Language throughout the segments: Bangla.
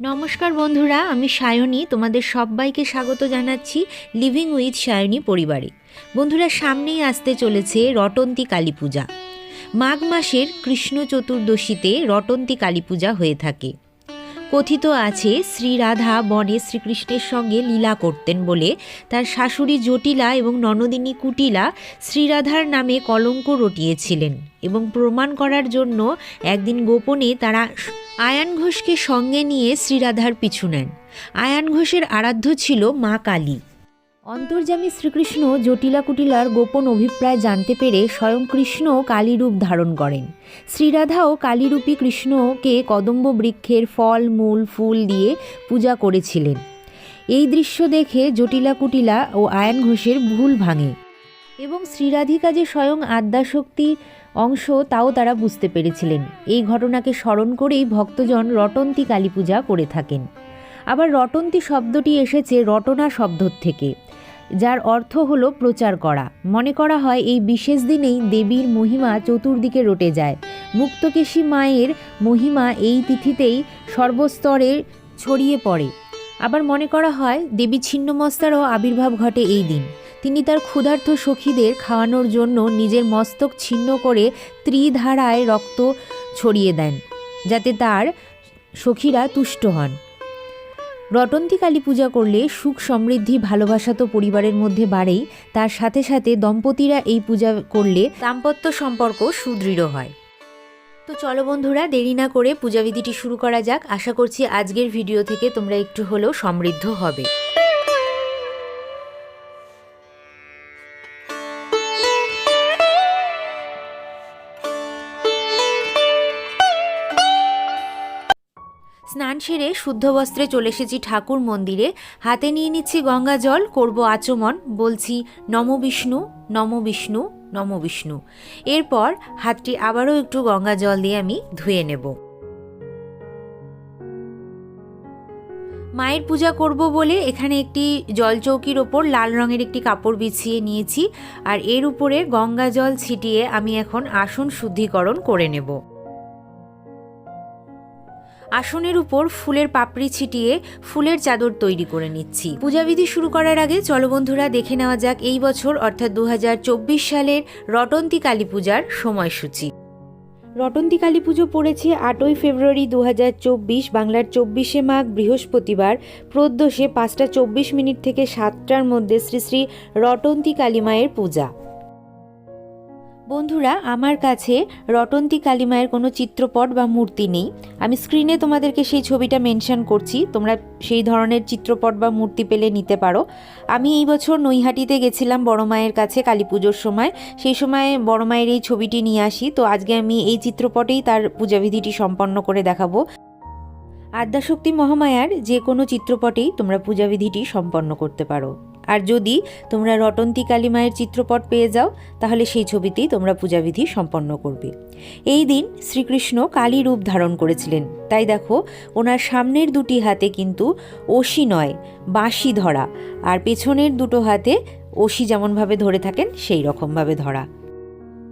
নমস্কার বন্ধুরা, আমি সায়নী, তোমাদের সবাইকে স্বাগত জানাচ্ছি লিভিং উইথ সায়নী পরিবারে। বন্ধুরা, সামনেই আসতে চলেছে রটন্তী কালী পূজা। মাঘ মাসের কৃষ্ণ চতুর্দশীতে রটন্তী কালী পূজা হয়ে থাকে। কথিত আছে শ্রীরাধা বনে শ্রীকৃষ্ণের সঙ্গে লীলা করতেন বলে। তার শাশুড়ি জটিলা এবং ননদিনী কুটিলা শ্রীরাধার নামে কলঙ্ক রটিয়েছিলেন এবং প্রমাণ করার জন্য একদিন গোপনে তারা আয়ান ঘোষকে সঙ্গে নিয়ে শ্রীরাধার পিছু নেন। আয়ান ঘোষের আরাধ্য ছিল মা কালী। অন্তর্যামী শ্রীকৃষ্ণ জটিলা কুটিলার গোপন অভিপ্রায় জানতে পেরে স্বয়ং কৃষ্ণ কালীরূপ ধারণ করেন। শ্রীরাধাও কালীরূপী কৃষ্ণকে কদম্ব বৃক্ষের ফল, মূল, ফুল দিয়ে পূজা করেছিলেন। এই দৃশ্য দেখে জটিলা কুটিলা ও আয়ন ঘোষের ভুল ভাঙে এবং শ্রীরাধিকা যে স্বয়ং আদ্যাশক্তির অংশ তাও তারা বুঝতে পেরেছিলেন। এই ঘটনাকে স্মরণ করেই ভক্তজন রটন্তী কালী পূজা করে থাকেন। আবার রটন্তী শব্দটি এসেছে রটনা শব্দ থেকে। যার অর্থ হলো প্রচার করা। মনে করা হয়, এই বিশেষ দিনেই দেবীর মহিমা চতুর্দিকে রটে যায়। মুক্তকেশী মায়ের মহিমা এই তিথিতেই সর্বস্তরে ছড়িয়ে পড়ে। আবার মনে করা হয়, দেবী ছিন্নমস্তারও আবির্ভাব ঘটে এই দিন। তিনি তার ক্ষুধার্ত সখীদের খাওয়ানোর জন্য নিজের মস্তক ছিন্ন করে ত্রিধারায় রক্ত ছড়িয়ে দেন, যাতে তার সখীরা তুষ্ট হন। রটন্তী কালী পূজা করলে সুখ সমৃদ্ধি, ভালোবাসা তো পরিবারের মধ্যে বাড়েই। তার সাথে সাথে দম্পতিরা এই পূজা করলে দাম্পত্য সম্পর্ক সুদৃঢ় হয়। তো চলো বন্ধুরা, দেরি না করে পূজাবিধিটি শুরু করা যাক। আশা করছি আজকের ভিডিও থেকে তোমরা একটু হলেও সমৃদ্ধ হবে। সেরে শুদ্ধ বস্ত্রে চলে এসেছি ঠাকুর মন্দিরে। হাতে নিয়ে নিচ্ছি গঙ্গা জল, করব আচমন, বলছি, নম বিষ্ণু নম বিষ্ণু নম বিষ্ণু। এরপর হাতটি আবারও একটু গঙ্গা জল দিয়ে আমি ধুয়ে নেব। মায়ের পূজা করব বলে এখানে একটি জল চৌকির ওপর লাল রঙের একটি কাপড় বিছিয়ে নিয়েছি, আর এর উপরে গঙ্গা জল ছিটিয়ে আমি এখন আসন শুদ্ধিকরণ করে নেব। আসনের উপর ফুলের পাপড়ি ছিটিয়ে ফুলের চাদর তৈরি করে নিচ্ছি। পূজাবিধি শুরু করার আগে চলো বন্ধুরা দেখে নেওয়া যাক এই বছর অর্থাৎ দু হাজার চব্বিশ সালের রটন্তী কালী পূজার সময়সূচি। রটন্তী কালী পুজো পড়েছে আটই ফেব্রুয়ারি দু হাজার চব্বিশ, বাংলার চব্বিশে মাঘ, বৃহস্পতিবার প্রদ্যোষে পাঁচটা চব্বিশ মিনিট থেকে সাতটার মধ্যে শ্রী শ্রী রটন্তী কালী মায়ের পূজা। বন্ধুরা, আমার কাছে রটন্তী কালিমায়ের কোনো চিত্রপট বা মূর্তি নেই। আমি স্ক্রিনে তোমাদেরকে সেই ছবিটা মেনশন করছি। তোমরা সেই ধরনের চিত্রপট বা মূর্তি পেলে নিতে পারো। আমি এই বছর নৈহাটিতে গেছিলাম বড় মায়ের কাছে কালী পুজোর সময়। সেই সময় বড় মায়ের এই ছবিটি নিয়ে আসি। তো আজকে আমি এই চিত্রপটেই তার পূজাবিধিটি সম্পন্ন করে দেখাবো। আদ্যাশক্তি মহামায়ার যে কোনো চিত্রপটেই তোমরা পূজাবিধিটি সম্পন্ন করতে পারো। আর যদি তোমরা রটন্তী কালী মায়ের চিত্রপট পেয়ে যাও, তাহলে সেই ছবিতেই তোমরা পূজাবিধি সম্পন্ন করবে। এই দিন শ্রীকৃষ্ণ কালী রূপ ধারণ করেছিলেন। তাই দেখো, ওনার সামনের দুটি হাতে কিন্তু ওশি নয়, বাঁশি ধরা, আর পেছনের দুটো হাতে ওশি যেমনভাবে ধরে থাকেন, সেই রকমভাবে ধরা।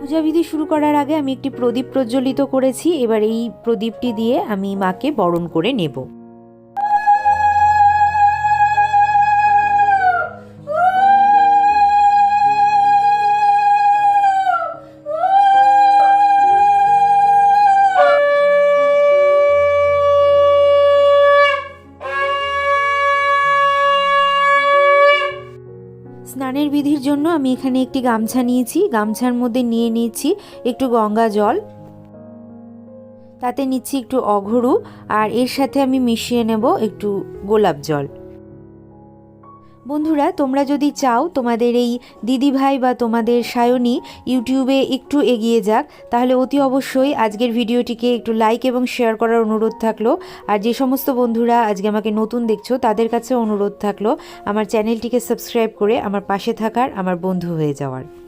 পূজাবিধি শুরু করার আগে আমি একটি প্রদীপ প্রজ্বলিত করেছি। এবার এই প্রদীপটি দিয়ে আমি মাকে বরণ করে নেব। জন্য আমি এখানে একটি গামছা নিয়েছি। গামছার মধ্যে নিয়ে নিয়েছি একটু গঙ্গা জল। তাতে নিচ্ছি একটু অঘরু। আর এর সাথে আমি মিশিয়ে নেব একটু গোলাপ জল। বন্ধুরা, তোমরা যদি চাও তোমাদের এই দিদিভাই বা তোমাদের সায়নী ইউটিউবে একটু এগিয়ে যাক, তাহলে অতি অবশ্যই আজকের ভিডিওটিকে একটু লাইক এবং শেয়ার করার অনুরোধ থাকল। আর যে সমস্ত বন্ধুরা আজকে আমাকে নতুন দেখছ, তাদের কাছে অনুরোধ থাকল আমার চ্যানেলটিকে সাবস্ক্রাইব করে আমার পাশে থাকার, আমার বন্ধু হয়ে যাওয়ার।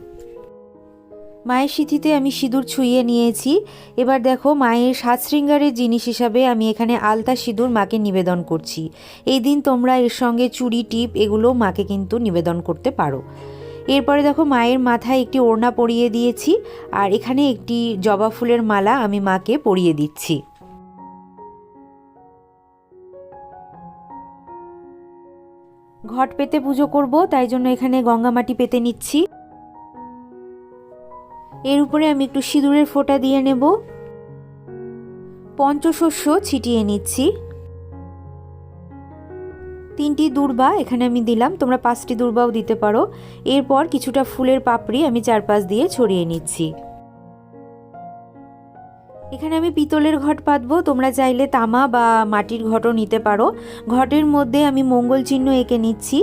মায়ের সিঁথিতে আমি সিঁদুর ছুঁয়ে নিয়েছি। এবার দেখো মায়ের সাত শৃঙ্গারের জিনিস হিসাবে আমি এখানে আলতা সিঁদুর মাকে নিবেদন করছি। এই দিন তোমরা এর সঙ্গে চুড়ি, টিপ এগুলো মাকে কিন্তু নিবেদন করতে পারো। এরপরে দেখো মায়ের মাথায় একটি ওড়না পরিয়ে দিয়েছি আর এখানে একটি জবা ফুলের মালা আমি মাকে পরিয়ে দিচ্ছি। ঘট পেতে পুজো করব, তাই জন্য এখানে গঙ্গামাটি পেতে নিচ্ছি। এর উপরে আমি একটু সিঁদুরের ফোঁটা দিয়ে নেব। পঞ্চশস্য ছিটিয়ে নিচ্ছি। তিনটি দূর্বা এখানে আমি দিলাম, তোমরা পাঁচটি দূর্বাও দিতে পারো। এরপর কিছুটা ফুলের পাপড়ি আমি চারপাশ দিয়ে ছড়িয়ে নিচ্ছি। এখানে আমি পিতলের ঘট পাতবো, তোমরা চাইলে তামা বা মাটির ঘটও নিতে পারো। ঘটের মধ্যে আমি মঙ্গল চিহ্ন এঁকে নিচ্ছি।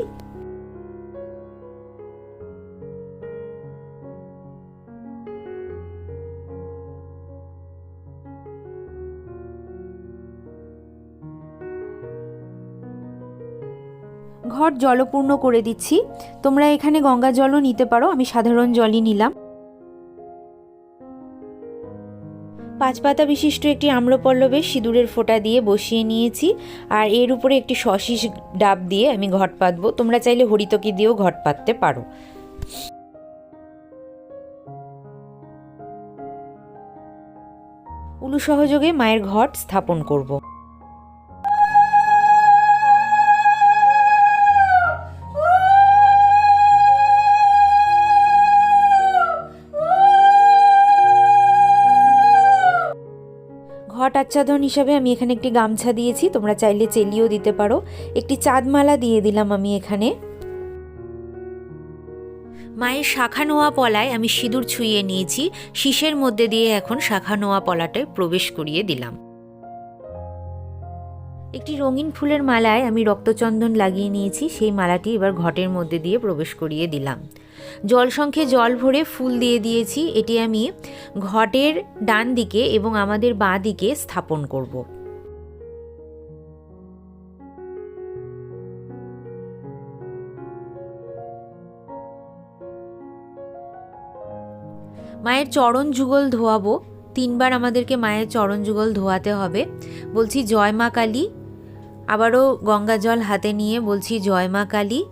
ঘট জলপূর্ণ করে দিচ্ছি। তোমরা এখানে গঙ্গা জলও নিতে পারো, আমি সাধারণ জলই নিলাম। পাঁচ পাতা বিশিষ্ট একটি আম্রপল্লবে সিঁদুরের ফোঁটা দিয়ে বসিয়ে নিয়েছি, আর এর উপরে একটি সশিস ডাব দিয়ে আমি ঘট পাতবো। তোমরা চাইলে হরিতকি দিয়েও ঘট পাততে পারো। উলু সহযোগে মায়ের ঘট স্থাপন করব। ঘট আচ্ছাদন হিসাবে আমি এখানে একটি গামছা দিয়েছি, তোমরা চাইলে চেলিও দিতে পারো। একটি চাঁদমালা দিয়ে দিলাম আমি এখানে। মায়ের শাখা নোয়া পলায় আমি সিঁদুর ছুঁয়ে নিয়েছি, শীষের মধ্যে দিয়ে এখন শাখা নোয়া পলাটায় প্রবেশ করিয়ে দিলাম। একটি রঙিন ফুলের মালায় আমি রক্তচন্দন লাগিয়ে নিয়েছি, সেই মালাটি এবার ঘটের মধ্যে দিয়ে প্রবেশ করিয়ে দিলাম। জল সংখ্যে জল ভরে ফুল দিয়ে দিয়েছি, এটি আমি ঘটের ডান দিকে এবং আমাদের বাঁ দিকে স্থাপন করব। মায়ের চরণ যুগল ধোয়াবো, তিনবার আমাদেরকে মায়ের চরণ যুগল ধোয়াতে হবে। বলছি, জয় মা কালী আবারও গঙ্গা জল হাতে নিয়ে বলছি, জয় মা কালী।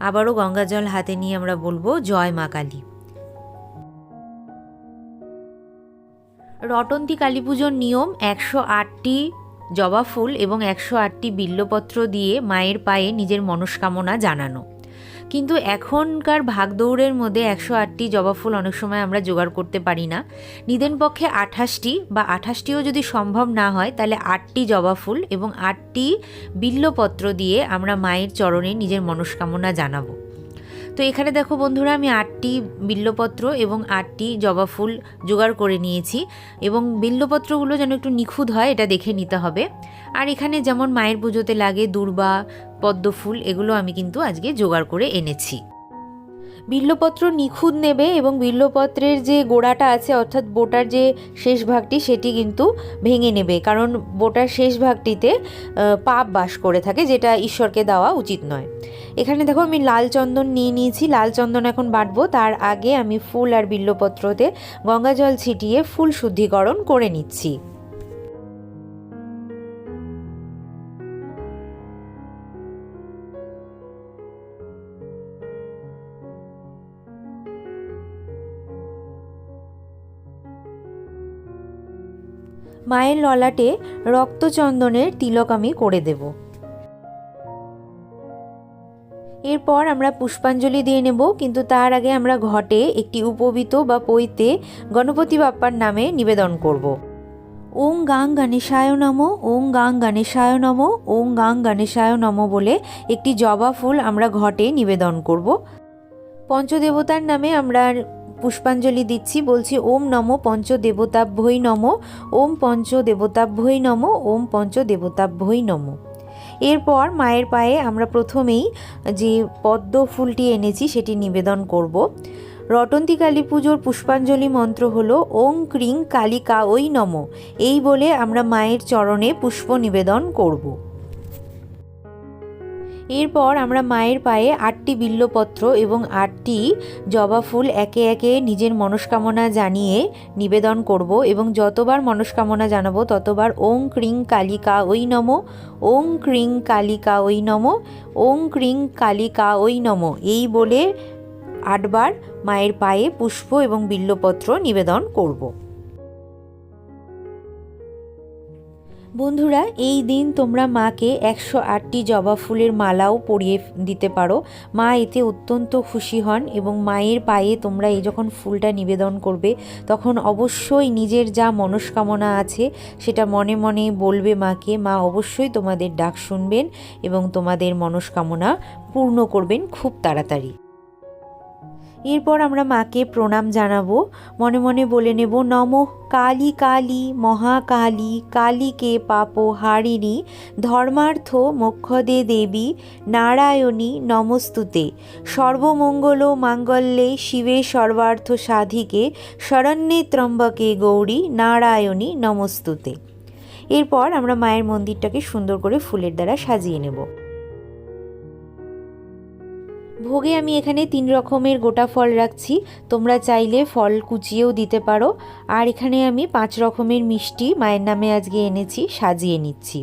আবারও গঙ্গা জল হাতে নিয়ে আমরা বলব, জয় মা কালী। রটন্তী কালী পুজোর নিয়ম, একশো আটটি জবা ফুল এবং একশো আটটি বিল্লপত্র দিয়ে মায়ের পায়ে নিজের মনস্কামনা জানানো। কিন্তু এখনকার ভাগদৌড়ের মধ্যে একশো আটটি জবা ফুল অনেক সময় আমরা জোগাড় করতে পারি না। নিদেন পক্ষে আঠাশটি বা আঠাশটিও যদি সম্ভব না হয়, তাহলে আটটি জবা ফুল এবং আটটি বিল্লপত্র দিয়ে আমরা মায়ের চরণে নিজের মনস্কামনা জানাব। তো এখানে দেখো বন্ধুরা, আমি আটটি বিল্লপত্র এবং আটটি জবা ফুল জোগাড় করে নিয়েছি এবং বিল্লপত্রগুলো যেন একটু নিখুঁত হয়, এটা দেখে নিতে হবে। আর এখানে যেমন মায়ের পুজোতে লাগে দুর্বা পদ্ম ফুল এগুলো আমি কিন্তু আজকে জোগাড় করে এনেছি। বিল্লপত্র নিখুঁত নেবে এবং বিল্লপত্রের যে গোড়াটা আছে, অর্থাৎ বোটার যে শেষ ভাগটি, সেটি কিন্তু ভেঙে নেবে। কারণ বোটার শেষ ভাগটিতে পাপ বাস করে থাকে, যেটা ঈশ্বরকে দেওয়া উচিত নয়। এখানে দেখো, আমি লাল চন্দন নিয়ে নিয়েছি। লাল চন্দন এখন বাটবো। তার আগে আমি ফুল আর বিল্লপত্রতে গঙ্গা জল ছিটিয়ে ফুল শুদ্ধিকরণ করে নিচ্ছি। মায়ের ললাটে রক্তচন্দনের তিলক আমি করে দেব। এরপর আমরা পুষ্পাঞ্জলি দিয়ে নেব, কিন্তু তার আগে আমরা ঘটে একটি উপবিত বা পৈতে গণপতি বাপ্পার নামে নিবেদন করব। ওং গাং গণেশায় নম, ওং গাং গণেশায় নম, ওং গাং গণেশায় নম বলে একটি জবা ফুল আমরা ঘটে নিবেদন করব। পঞ্চদেবতার নামে আমরা পুষ্পাঞ্জলি দিচ্ছি, বলছি, ওম নম পঞ্চদেবতাভ্যই নম, ওম পঞ্চ পঞ্চদেবতাভ্যই নম, ওম পঞ্চ পঞ্চদেবতাভ্যই নম। এরপর মায়ের পায়ে আমরা প্রথমেই যে পদ্ম ফুলটি এনেছি, সেটি নিবেদন করব। রটন্তী কালী পুজোর পুষ্পাঞ্জলি মন্ত্র হল, ওং ক্রিং কালিকা ওই নম। এই বলে আমরা মায়ের চরণে পুষ্প নিবেদন করব। এরপর আমরা মায়ের পায়ে আটটি বিল্লপত্র এবং আটটি জবা ফুল একে একে নিজের মনস্কামনা জানিয়ে নিবেদন করব এবং যতবার মনস্কামনা জানাব ততবার ওং ক্রিং কালিকা ওই নম, ওং ক্রিং কালিকা ওই নম, ওং ক্রিং কালিকা ওই নম। এই বলে আটবার মায়ের পায়ে পুষ্প এবং বিল্লপত্র নিবেদন করব। বন্ধুরা, এই দিন তোমরা মাকে একশো আটটি জবা ফুলের মালাও পরিয়ে দিতে পারো। মা এতে অত্যন্ত খুশি হন এবং মায়ের পায়ে তোমরা এই যখন ফুলটা নিবেদন করবে, তখন অবশ্যই নিজের যা মনস্কামনা আছে, সেটা মনে মনে বলবে মাকে। মা অবশ্যই তোমাদের ডাক শুনবেন এবং তোমাদের মনস্কামনা পূর্ণ করবেন খুব তাড়াতাড়ি। এরপর আমরা মাকে প্রণাম জানাব। মনে মনে বলে নেব, নম কালী কালী, মহাকালী, কালীকে পাপ হারিণী, ধর্মার্থ মোক্ষদে দেবী, নারায়ণী নমস্তুতে। সর্বমঙ্গল মাঙ্গল্যে শিবে সর্বার্থ সাধিকে, শরণ্যে ত্রম্বকে গৌরী, নারায়ণী নমস্তুতে। এরপর আমরা মায়ের মন্দিরটাকে সুন্দর করে ফুলের দ্বারা সাজিয়ে নেব। ভোগে আমি এখানে তিন রকমের গোটা ফল রাখছি। তোমরা চাইলে ফল কুচিয়েও দিতে পারো। আর এখানে আমি পাঁচ রকমের মিষ্টি মায়ের নামে আজকে এনেছি, সাজিয়ে নিচ্ছি।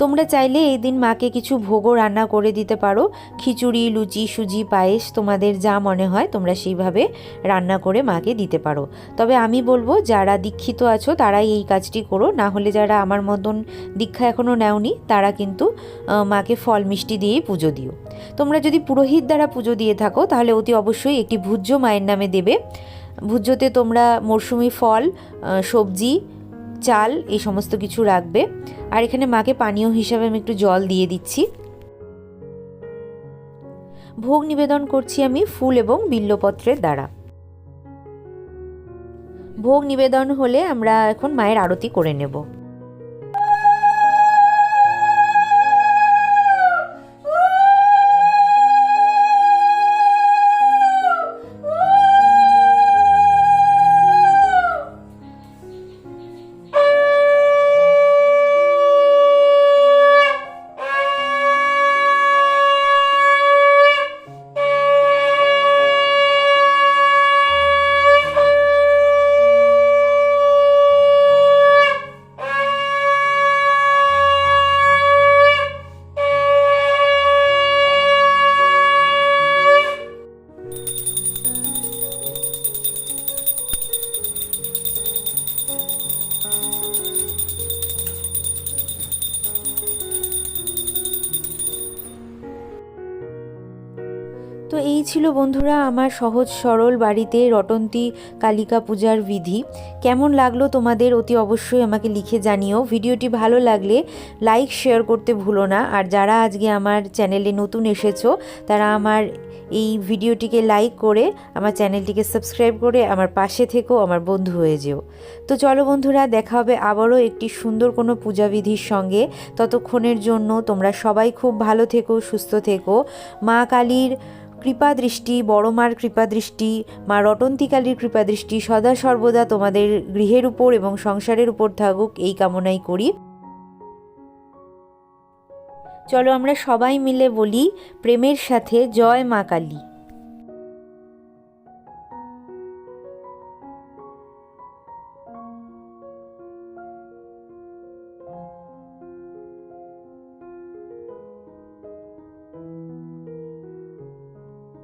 তোমরা চাইলে এই দিন মাকে কিছু ভোগও রান্না করে দিতে পারো। খিচুড়ি, লুচি, সুজি, পায়েস তোমাদের যা মনে হয় তোমরা সেইভাবে রান্না করে মাকে দিতে পারো। তবে আমি বলব, যারা দীক্ষিত আছো তারাই এই কাজটি করো। না হলে যারা আমার মতন দীক্ষা এখনও নেওনি, তারা কিন্তু মাকে ফল মিষ্টি দিয়েই পুজো দিও। তোমরা যদি পুরোহিত দ্বারা পুজো দিয়ে থাকো, তাহলে অতি অবশ্যই একটি ভুজ্য মায়ের নামে দেবে। ভুজ্যতে তোমরা মরশুমি ফল সবজি চাল, এই সমস্ত কিছু রাখবে। আর এখানে মাকে পানীয় হিসাবে আমি একটু জল দিয়ে দিচ্ছি। ভোগ নিবেদন করছি আমি ফুল এবং বিল্লপত্রের দ্বারা। ভোগ নিবেদন হলে আমরা এখন মায়ের আরতি করে নেব। ছিল বন্ধুরা, আমার সহজ সরল বাড়িতে রটন্তী কালিকা পূজার বিধি। কেমন লাগল তোমাদের অতি অবশ্যই আমাকে লিখে জানিও। ভিডিওটি ভালো লাগলে লাইক, শেয়ার করতে ভুলো না। আর যারা আজকে আমার চ্যানেলে নতুন এসেছ, তারা আমার এই ভিডিওটিকে লাইক করে আমার চ্যানেলটিকে সাবস্ক্রাইব করে আমার পাশে থেকেও আমার বন্ধু হয়ে যেও। তো চলো বন্ধুরা, দেখা হবে আবারও একটি সুন্দর কোনো পূজাবিধির সঙ্গে। ততক্ষণের জন্য তোমরা সবাই খুব ভালো থেকো, সুস্থ থেকো। মা কালীর কৃপা দৃষ্টি বড় মার কৃপা দৃষ্টি মা রটন্তিকালীর কৃপা দৃষ্টি সদা সর্বদা তোমাদের গৃহের উপর এবং সংসারের উপর থাকুক, এই কামনাই করি। চলো আমরা সবাই মিলে বলি, প্রেমের সাথে জয় মা কালী।